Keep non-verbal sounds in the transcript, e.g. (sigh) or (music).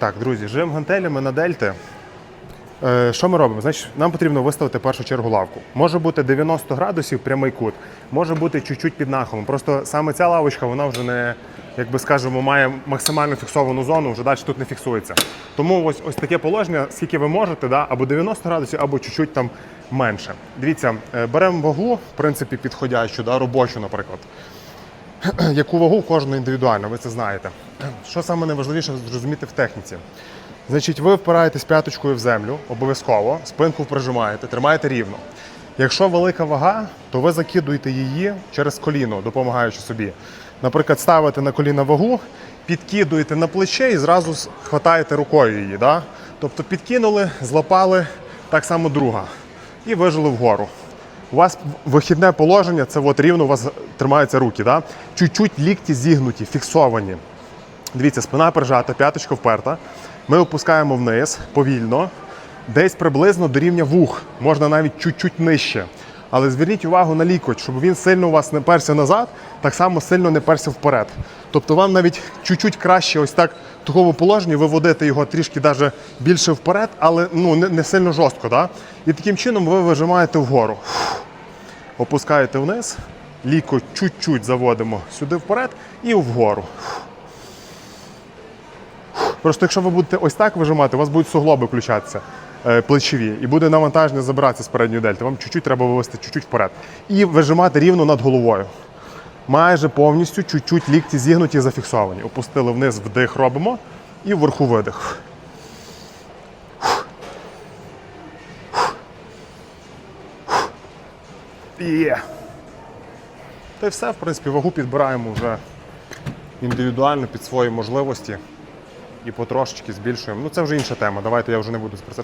Так, друзі, живемо гантелями на дельти. Е, що ми робимо? Значить, нам потрібно виставити першу чергу лавку. Може бути 90 градусів прямий кут, може бути чуть-чуть під нахилом. Просто саме ця лавочка, вона вже не, як би скажемо, має максимально фіксовану зону, вже далі тут не фіксується. Тому ось ось таке положення, скільки ви можете, да, або 90 градусів, або чуть-чуть там менше. Дивіться, е, беремо вагу, в принципі, підходящу, да, робочу, наприклад. (clears throat) Яку вагу в кожного індивідуально, ви це знаєте. Що саме найважливіше зрозуміти в техніці? Значить, ви впираєтесь п'яточкою в землю, обов'язково, спинку прижимаєте, тримаєте рівно. Якщо велика вага, то ви закидуєте її через коліно, допомагаючи собі. Наприклад, ставите на коліно вагу, підкидуєте на плече і зразу хватаєте рукою її. Да? Тобто підкинули, злапали, так само друга. І вижили вгору. У вас вихідне положення, це от рівно у вас тримаються руки. Да? Чуть-чуть лікті зігнуті, фіксовані. Дивіться, спина прижата, п'яточка вперта. Ми опускаємо вниз повільно, десь приблизно до рівня вух, можна навіть чуть-чуть нижче. Але зверніть увагу на лікоть, щоб він сильно у вас не перся назад, так само сильно не перся вперед. Тобто вам навіть чуть-чуть краще ось так в такому положенні виводити його трішки даже більше вперед, але ну, не, не сильно жорстко. Да? І таким чином ви вижимаєте вгору. Опускаєте вниз, лікоть чуть-чуть заводимо сюди вперед і вгору. Просто якщо ви будете ось так вижимати, у вас будуть суглоби включатися е, плечові, і буде навантаження забиратися з передньої дельти. Вам чуть-чуть треба вивести чуть-чуть вперед. І вижимати рівно над головою. Майже повністю чуть-чуть лікті зігнуті, і зафіксовані. Опустили вниз, вдих робимо і вверху видих. Є. Та й все, в принципі, вагу підбираємо вже індивідуально під свої можливості і потрошечки збільшуємо. Ну це вже інша тема. Давайте я вже не буду про це